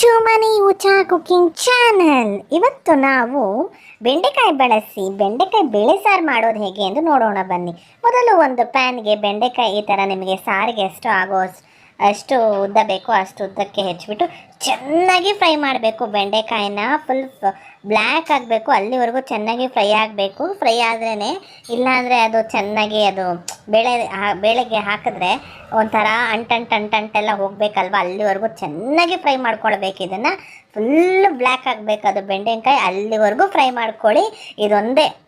To ಉಚಾ cooking channel. ಇವತ್ತು ನಾವು ಬೆಂಡೆಕಾಯಿ ಬಳಸಿ, ಬೆಂಡೆಕಾಯಿ ಬೇಳೆ ಸಾರು ಮಾಡೋದು ಹೇಗೆ ಎಂದು ನೋಡೋಣ ಬನ್ನಿ. ಮೊದಲು ಒಂದು ಪ್ಯಾನ್ಗೆ ಬೆಂಡೆಕಾಯಿ ಈ ಥರ ನಿಮಗೆ ಸಾರಿಗೆ ಎಷ್ಟು ಆಗೋ ಅಷ್ಟು- ಉದ್ದ ಬೇಕೋ, ಅಷ್ಟು ಉದ್ದಕ್ಕೆ ಹೆಚ್ಚಿಬಿಟ್ಟು ಚೆನ್ನಾಗಿ ಫ್ರೈ ಮಾಡಬೇಕು. ಬೆಂಡೆಕಾಯಿನ ಫುಲ್ ಬ್ಲ್ಯಾಕ್ ಆಗಬೇಕು, ಅಲ್ಲಿವರೆಗೂ ಚೆನ್ನಾಗಿ ಫ್ರೈ ಆಗಬೇಕು. ಫ್ರೈ ಆದ್ರೇ ಇಲ್ಲಾಂದರೆ ಅದು ಚೆನ್ನಾಗಿ ಅದು ಬೇಳೆ ಬೇಳೆಗೆ ಹಾಕಿದ್ರೆ ಒಂಥರ ಅಂಟಂಟ್ ಅಂಟಂಟೆಲ್ಲ ಹೋಗಬೇಕಲ್ವ? ಅಲ್ಲಿವರೆಗೂ ಚೆನ್ನಾಗಿ ಫ್ರೈ ಮಾಡ್ಕೊಳ್ಬೇಕು. ಇದನ್ನು ಫುಲ್ ಬ್ಲ್ಯಾಕ್ ಆಗಬೇಕು. ಅದು ಬೆಂಡೆಕಾಯಿ ಅಲ್ಲಿವರೆಗೂ ಫ್ರೈ ಮಾಡ್ಕೊಳ್ಳಿ. ಇದೊಂದೇ.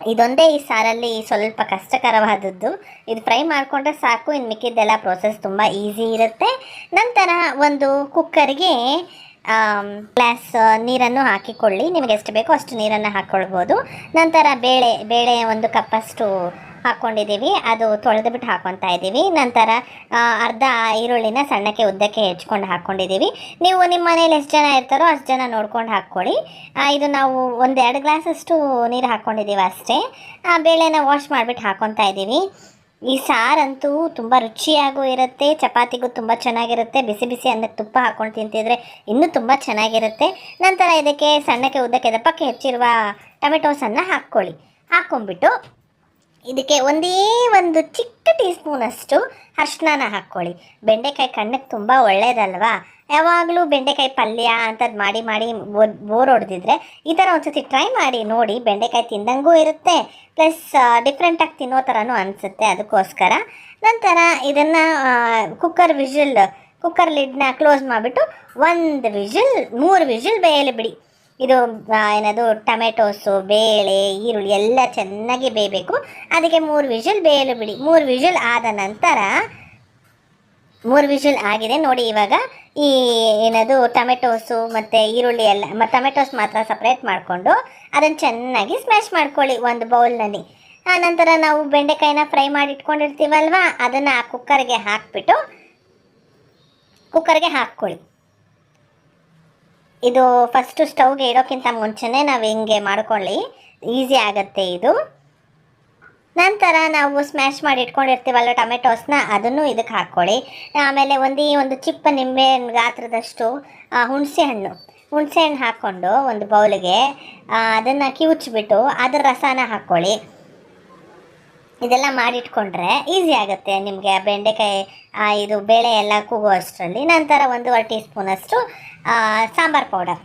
ಇದೊಂದೇ ಈ ಸಾರಲ್ಲಿ ಸ್ವಲ್ಪ ಕಷ್ಟಕರವಾದದ್ದು. ಇದು ಫ್ರೈ ಮಾಡಿಕೊಂಡ್ರೆ ಸಾಕು, ಇನ್ನು ಮಿಕ್ಕಿದ್ದೆಲ್ಲ ಪ್ರೋಸೆಸ್ ತುಂಬ ಈಸಿ ಇರುತ್ತೆ. ನಂತರ ಒಂದು ಕುಕ್ಕರ್ಗೆ ಗ್ಲಾಸ್ ನೀರನ್ನು ಹಾಕಿಕೊಳ್ಳಿ. ನಿಮಗೆ ಎಷ್ಟು ಬೇಕೋ ಅಷ್ಟು ನೀರನ್ನು ಹಾಕ್ಕೊಳ್ಬೋದು. ನಂತರ ಬೇಳೆ ಬೇಳೆ ಒಂದು ಕಪ್ಪಷ್ಟು ಹಾಕ್ಕೊಂಡಿದ್ದೀವಿ ಅದು ತೊಳೆದುಬಿಟ್ಟು ಹಾಕ್ಕೊತಾ ಇದ್ದೀವಿ. ನಂತರ ಅರ್ಧ ಈರುಳ್ಳಿನ ಸಣ್ಣಕ್ಕೆ ಉದ್ದಕ್ಕೆ ಹೆಚ್ಕೊಂಡು ಹಾಕ್ಕೊಂಡಿದ್ದೀವಿ ನೀವು ನಿಮ್ಮ ಮನೇಲಿ ಎಷ್ಟು ಜನ ಇರ್ತಾರೋ ಅಷ್ಟು ಜನ ನೋಡ್ಕೊಂಡು ಹಾಕ್ಕೊಳ್ಳಿ. ಇದು ನಾವು ಒಂದು ಎರಡು ಗ್ಲಾಸಷ್ಟು ನೀರು ಹಾಕ್ಕೊಂಡಿದ್ದೀವಿ ಅಷ್ಟೇ. ಆ, ಬೇಳೆನ ವಾಶ್ ಮಾಡಿಬಿಟ್ಟು ಹಾಕ್ಕೊತಾ ಇದ್ದೀವಿ. ಈ ಸಾರಂತೂ ತುಂಬ ರುಚಿಯಾಗೂ ಇರುತ್ತೆ, ಚಪಾತಿಗೂ ತುಂಬ ಚೆನ್ನಾಗಿರುತ್ತೆ. ಬಿಸಿ ಬಿಸಿ ಅನ್ನಕ್ಕೆ ತುಪ್ಪ ಹಾಕ್ಕೊಂಡು ತಿಂತಿದ್ರೆ ಇನ್ನೂ ತುಂಬ ಚೆನ್ನಾಗಿರುತ್ತೆ. ನಂತರ ಇದಕ್ಕೆ ಸಣ್ಣಕ್ಕೆ ಉದ್ದಕ್ಕೆ ದಪ್ಪಕ್ಕೆ ಹೆಚ್ಚಿರುವ ಟೊಮೆಟೋಸನ್ನು ಹಾಕ್ಕೊಳ್ಳಿ. ಹಾಕ್ಕೊಂಬಿಟ್ಟು ಇದಕ್ಕೆ ಒಂದೇ ಒಂದು ಚಿಕ್ಕ ಟೀ ಸ್ಪೂನಷ್ಟು ಅರ್ಶಿನ ಹಾಕ್ಕೊಳ್ಳಿ. ಬೆಂಡೆಕಾಯಿ ಕಣ್ಣಕ್ಕೆ ತುಂಬ ಒಳ್ಳೇದಲ್ವಾ? ಯಾವಾಗಲೂ ಬೆಂಡೆಕಾಯಿ ಪಲ್ಯ ಅಂಥದ್ದು ಮಾಡಿ ಮಾಡಿ ಬೋರ್ ಹೊಡೆದಿದ್ರೆ ಈ ಥರ ಒಂದ್ಸತಿ ಟ್ರೈ ಮಾಡಿ ನೋಡಿ ಬೆಂಡೆಕಾಯಿ ತಿಂದಂಗೂ ಇರುತ್ತೆ. ಪ್ಲಸ್ ಡಿಫ್ರೆಂಟಾಗಿ ತಿನ್ನೋ ಥರನೂ ಅನಿಸುತ್ತೆ ಅದಕ್ಕೋಸ್ಕರ. ನಂತರ ಇದನ್ನು ಕುಕ್ಕರ್ ವಿಷಲ್ ಕುಕ್ಕರ್ ಲಿಡ್ನ ಕ್ಲೋಸ್ ಮಾಡಿಬಿಟ್ಟು ಒಂದು ವಿಷಲ್ ಮೂರು ವಿಷಲ್ ಬೇಯಲಿ ಬಿಡಿ. ಇದು ಏನದು, ಟೊಮೆಟೋಸು, ಬೇಳೆ, ಈರುಳ್ಳಿ ಎಲ್ಲ ಚೆನ್ನಾಗಿ ಬೇಯಬೇಕು. ಅದಕ್ಕೆ ಮೂರು ವಿಷಲ್ ಬೇಯಲು ಬಿಡಿ. ಮೂರು ವಿಷಲ್ ಆದ ನಂತರ, ಮೂರು ವಿಷಲ್ ಆಗಿದೆ. ನೋಡಿ ಇವಾಗ ಈ ಏನದು, ಟೊಮೆಟೋಸು ಮತ್ತು ಈರುಳ್ಳಿ ಎಲ್ಲ ಟೊಮೆಟೊಸ್ ಮಾತ್ರ ಸಪ್ರೇಟ್ ಮಾಡಿಕೊಂಡು ಅದನ್ನು ಚೆನ್ನಾಗಿ ಸ್ಮ್ಯಾಶ್ ಮಾಡ್ಕೊಳ್ಳಿ ಒಂದು ಬೌಲ್ನಲ್ಲಿ. ಆ, ನಂತರ ನಾವು ಬೆಂಡೆಕಾಯಿನ ಫ್ರೈ ಮಾಡಿ ಇಟ್ಕೊಂಡಿರ್ತೀವಲ್ವ, ಅದನ್ನು ಆ ಕುಕ್ಕರ್ಗೆ ಹಾಕ್ಬಿಟ್ಟು ಕುಕ್ಕರ್ಗೆ ಹಾಕ್ಕೊಳ್ಳಿ. ಇದು ಫಸ್ಟು ಸ್ಟವ್ಗೆ ಇಡೋಕ್ಕಿಂತ ಮುಂಚೆನೇ ನಾವು ಹಿಂಗೆ ಮಾಡ್ಕೊಳ್ಳಿ. ಈಸಿ ಆಗುತ್ತೆ ಇದು. ನಂತರ ನಾವು ಸ್ಮ್ಯಾಶ್ ಮಾಡಿ ಇಟ್ಕೊಂಡಿರ್ತೀವಲ್ಲ ಟೊಮೆಟೊಸ್ನ ಅದನ್ನು ಇದಕ್ಕೆ ಹಾಕ್ಕೊಳ್ಳಿ. ಆಮೇಲೆ ಒಂದೇ ಒಂದು ಚಿಪ್ಪ ನಿಂಬೆ ಗಾತ್ರದಷ್ಟು ಹುಣಸೆ ಹಣ್ಣು. ಹುಣಸೆ ಹಣ್ಣು ಹಾಕ್ಕೊಂಡು ಒಂದು ಬೌಲಿಗೆ ಅದನ್ನು ಕಿವುಚ್ಬಿಟ್ಟು ಅದರ ರಸನ ಹಾಕ್ಕೊಳ್ಳಿ. ಇದೆಲ್ಲ ಮಾಡಿಟ್ಕೊಂಡ್ರೆ ಈಸಿ ಆಗುತ್ತೆ ನಿಮಗೆ ಬೆಂಡೆಕಾಯಿ ಇದು ಬೇಳೆ ಎಲ್ಲ ಕೂಗೋ ಅಷ್ಟರಲ್ಲಿ. ನಂತರ ಒಂದೂವರೆ ಟೀ ಸ್ಪೂನಷ್ಟು ಸಾಂಬಾರು ಪೌಡರ್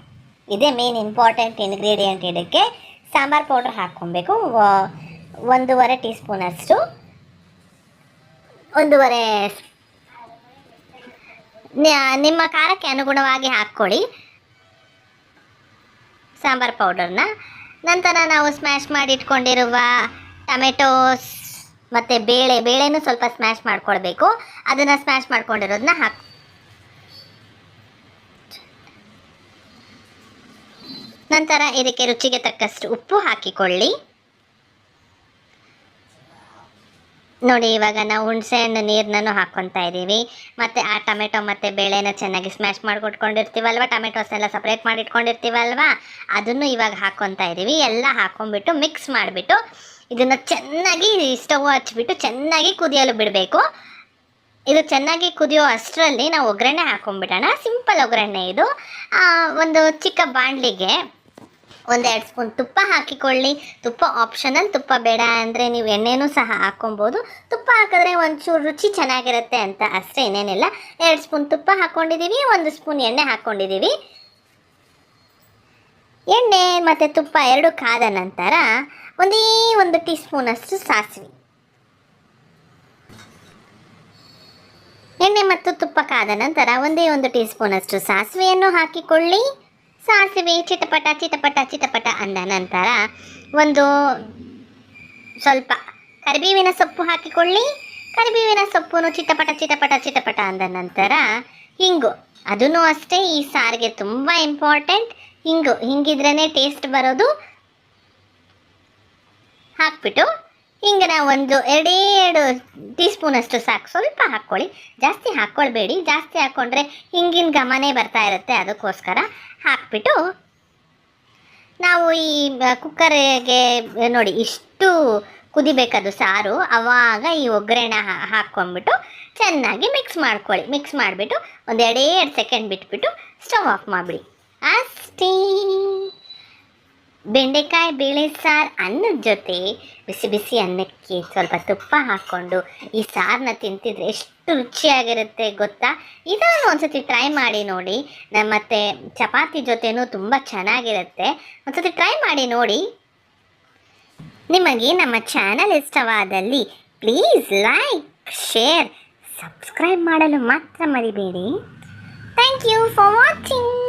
ಇದೇ ಮೇನ್ ಇಂಪಾರ್ಟೆಂಟ್ ಇಂಗ್ರೀಡಿಯೆಂಟ್ ಇದಕ್ಕೆ ಸಾಂಬಾರು ಪೌಡರ್ ಹಾಕ್ಕೊಬೇಕು. ಒಂದೂವರೆ ಟೀ ಸ್ಪೂನಷ್ಟು ಒಂದೂವರೆ ನಿಮ್ಮ ಖಾರಕ್ಕೆ ಅನುಗುಣವಾಗಿ ಹಾಕ್ಕೊಳ್ಳಿ ಸಾಂಬಾರು ಪೌಡರ್ನ ನಂತರ ನಾವು ಸ್ಮ್ಯಾಶ್ ಮಾಡಿ ಇಟ್ಕೊಂಡಿರುವ ಟೊಮೆಟೋಸ್, ಮತ್ತು ಬೇಳೆ, ಬೇಳೆನೂ ಸ್ವಲ್ಪ ಸ್ಮ್ಯಾಶ್ ಮಾಡ್ಕೊಳ್ಬೇಕು. ಅದನ್ನು ಸ್ಮ್ಯಾಶ್ ಮಾಡ್ಕೊಂಡಿರೋದನ್ನ ಹಾಕಿ ನಂತರ ಇದಕ್ಕೆ ರುಚಿಗೆ ತಕ್ಕಷ್ಟು ಉಪ್ಪು ಹಾಕಿಕೊಳ್ಳಿ. ನೋಡಿ, ಇವಾಗ ನಾವು ಹುಣಸೆ ಹಣ್ಣು ನೀರನ್ನು ಹಾಕ್ಕೊತಾ ಇದ್ದೀವಿ. ಮತ್ತು ಆ ಟೊಮೆಟೊ ಮತ್ತು ಬೇಳೆನ ಚೆನ್ನಾಗಿ ಸ್ಮ್ಯಾಶ್ ಮಾಡಿಕೊಟ್ಕೊಂಡಿರ್ತೀವಲ್ವ? ಟೊಮೆಟೊಸ್ ಎಲ್ಲ ಸಪ್ರೇಟ್ ಮಾಡಿ ಇಟ್ಕೊಂಡಿರ್ತೀವಲ್ವ ಅದನ್ನು ಇವಾಗ ಹಾಕ್ಕೊತಾ ಇದ್ದೀವಿ. ಎಲ್ಲ ಹಾಕ್ಕೊಂಬಿಟ್ಟು ಮಿಕ್ಸ್ ಮಾಡಿಬಿಟ್ಟು ಇದನ್ನು ಚೆನ್ನಾಗಿ ಸ್ಟವ್ ಹಚ್ಬಿಟ್ಟು ಚೆನ್ನಾಗಿ ಕುದಿಯಲು ಬಿಡಬೇಕು. ಇದು ಚೆನ್ನಾಗಿ ಕುದಿಯೋ ಅಷ್ಟರಲ್ಲಿ ನಾವು ಒಗ್ಗರಣೆ ಹಾಕೊಂಡ್ಬಿಡೋಣ. ಸಿಂಪಲ್ ಒಗ್ಗರಣೆ ಇದು. ಒಂದು ಚಿಕ್ಕ ಬಾಣಲಿಗೆ ಒಂದೆರಡು ಸ್ಪೂನ್ ತುಪ್ಪ ಹಾಕಿಕೊಳ್ಳಿ. ತುಪ್ಪ ಆಪ್ಷನಲ್ ತುಪ್ಪ ಬೇಡ ಅಂದರೆ ನೀವು ಎಣ್ಣೆನೂ ಸಹ ಹಾಕೊಬೋದು ತುಪ್ಪ ಹಾಕಿದ್ರೆ ಒಂಚೂರು ರುಚಿ ಚೆನ್ನಾಗಿರುತ್ತೆ ಅಂತ ಅಷ್ಟೇ, ಇನ್ನೇನಿಲ್ಲ. ಎರಡು ಸ್ಪೂನ್ ತುಪ್ಪ ಹಾಕ್ಕೊಂಡಿದ್ದೀವಿ ಒಂದು ಸ್ಪೂನ್ ಎಣ್ಣೆ ಹಾಕ್ಕೊಂಡಿದ್ದೀವಿ ಎಣ್ಣೆ ಮತ್ತು ತುಪ್ಪ ಎರಡು ಕಾದ ನಂತರ ಒಂದೇ ಒಂದು ಟೀ ಸ್ಪೂನಷ್ಟು ಸಾಸಿವೆ. ಎಣ್ಣೆ ಮತ್ತು ತುಪ್ಪ ಕಾದ ನಂತರ ಒಂದೇ ಒಂದು ಟೀ ಸ್ಪೂನಷ್ಟು ಸಾಸಿವೆಯನ್ನು ಹಾಕಿಕೊಳ್ಳಿ. ಸಾಸಿವೆ ಚಿಟಪಟ ಚಿಟಪಟ ಚಿಟಪಟ ಅಂದ ನಂತರ ಒಂದು ಸ್ವಲ್ಪ ಕರಿಬೇವಿನ ಸೊಪ್ಪು ಹಾಕಿಕೊಳ್ಳಿ. ಕರಿಬೇವಿನ ಸೊಪ್ಪನ್ನು ಚಿಟಪಟ ಚಿಟಪಟ ಚಿಟಪಟ ಅಂದ ನಂತರ ಹಿಂಗು. ಅದೂ ಅಷ್ಟೇ, ಈ ಸಾರಿಗೆ ತುಂಬ ಇಂಪಾರ್ಟೆಂಟ್ ಹಿಂಗು ಹಿಂಗಿದ್ರೇ ಟೇಸ್ಟ್ ಬರೋದು. ಹಾಕ್ಬಿಟ್ಟು ಹಿಂಗನ ಒಂದು ಎರಡೇ ಎರಡು ಟೀ ಸ್ಪೂನಷ್ಟು ಸಾಕು. ಸ್ವಲ್ಪ ಹಾಕ್ಕೊಳ್ಳಿ. ಜಾಸ್ತಿ ಹಾಕ್ಕೊಳ್ಬೇಡಿ. ಜಾಸ್ತಿ ಹಾಕ್ಕೊಂಡ್ರೆ ಹಿಂಗಿನ ಘಮನೇ ಬರ್ತಾ ಇರುತ್ತೆ. ಅದಕ್ಕೋಸ್ಕರ ಹಾಕ್ಬಿಟ್ಟು, ನಾವು ಈ ಕುಕ್ಕರ್ಗೆ ನೋಡಿ, ಇಷ್ಟು ಕುದಿಬೇಕದು ಸಾರು ಆವಾಗ ಈ ಒಗ್ಗರಣೆ ಹಾಕ್ಕೊಂಡ್ಬಿಟ್ಟು ಚೆನ್ನಾಗಿ ಮಿಕ್ಸ್ ಮಾಡ್ಕೊಳ್ಳಿ. ಮಿಕ್ಸ್ ಮಾಡಿಬಿಟ್ಟು ಒಂದು ಎರಡೇ ಸೆಕೆಂಡ್ ಬಿಟ್ಬಿಟ್ಟು ಸ್ಟವ್ ಆಫ್ ಮಾಡಿಬಿಡಿ. ಅಷ್ಟೇ. ಬೆಂಡೆಕಾಯಿ ಬೇಳೆ ಸಾರು ಅನ್ನದ ಜೊತೆ ಬಿಸಿ ಬಿಸಿ ಅನ್ನಕ್ಕೆ ಸ್ವಲ್ಪ ತುಪ್ಪ ಹಾಕ್ಕೊಂಡು ಈ ಸಾರನ್ನ ತಿಂತಿದ್ರೆ ಎಷ್ಟು ರುಚಿಯಾಗಿರುತ್ತೆ ಗೊತ್ತಾ? ಇದನ್ನು ಒಂದ್ಸತಿ ಟ್ರೈ ಮಾಡಿ ನೋಡಿ. ಮತ್ತೆ ಚಪಾತಿ ಜೊತೆನೂ ತುಂಬ ಚೆನ್ನಾಗಿರುತ್ತೆ. ಒಂದ್ಸತಿ ಟ್ರೈ ಮಾಡಿ ನೋಡಿ. ನಿಮಗೆ ನಮ್ಮ ಚಾನಲ್ ಇಷ್ಟವಾದಲ್ಲಿ ಪ್ಲೀಸ್ ಲೈಕ್, ಶೇರ್, ಸಬ್ಸ್ಕ್ರೈಬ್ ಮಾಡಲು ಮಾತ್ರ ಮರಿಬೇಡಿ. Thank you for watching.